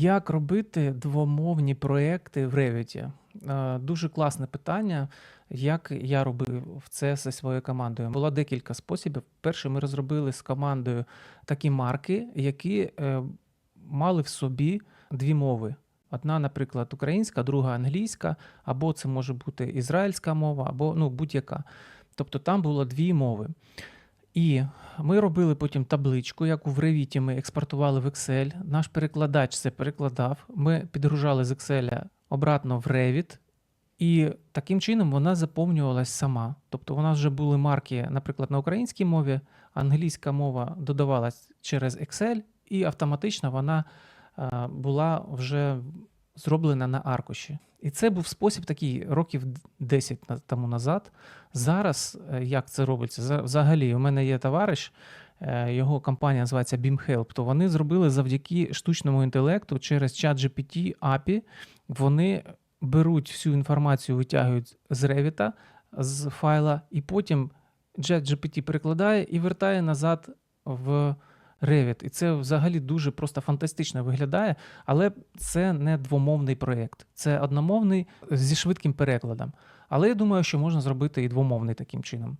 Як робити двомовні проекти в Revit? Е, Дуже класне питання. Як я робив це зі своєю командою? Було декілька способів. Перше, ми розробили з командою такі марки, які е, мали в собі дві мови. Одна, наприклад, українська, друга англійська, або це може бути ізраїльська мова, або ну, будь-яка. Тобто там було дві мови. І ми робили потім табличку, яку в Revit ми експортували в Excel. Наш перекладач це перекладав. Ми підгружали з Excel обратно в Revit, і таким чином вона заповнювалась сама. Тобто у нас вже були марки, наприклад, на українській мові, англійська мова додавалась через Excel, і автоматично вона е, була вже зроблена на аркуші. І це був спосіб такий років 10 тому назад. Зараз е, як це робиться? Взагалі, у мене є товариш, е, його компанія називається BeamHelp, то вони зробили завдяки штучному інтелекту через ChatGPT API. Вони беруть всю інформацію, витягують з Revit, з файла, і потім ChatGPT перекладає і вертає назад в Revit. І це взагалі дуже просто фантастично виглядає, але це не двомовний проєкт. Це одномовний зі швидким перекладом. Але я думаю, що можна зробити і двомовний таким чином.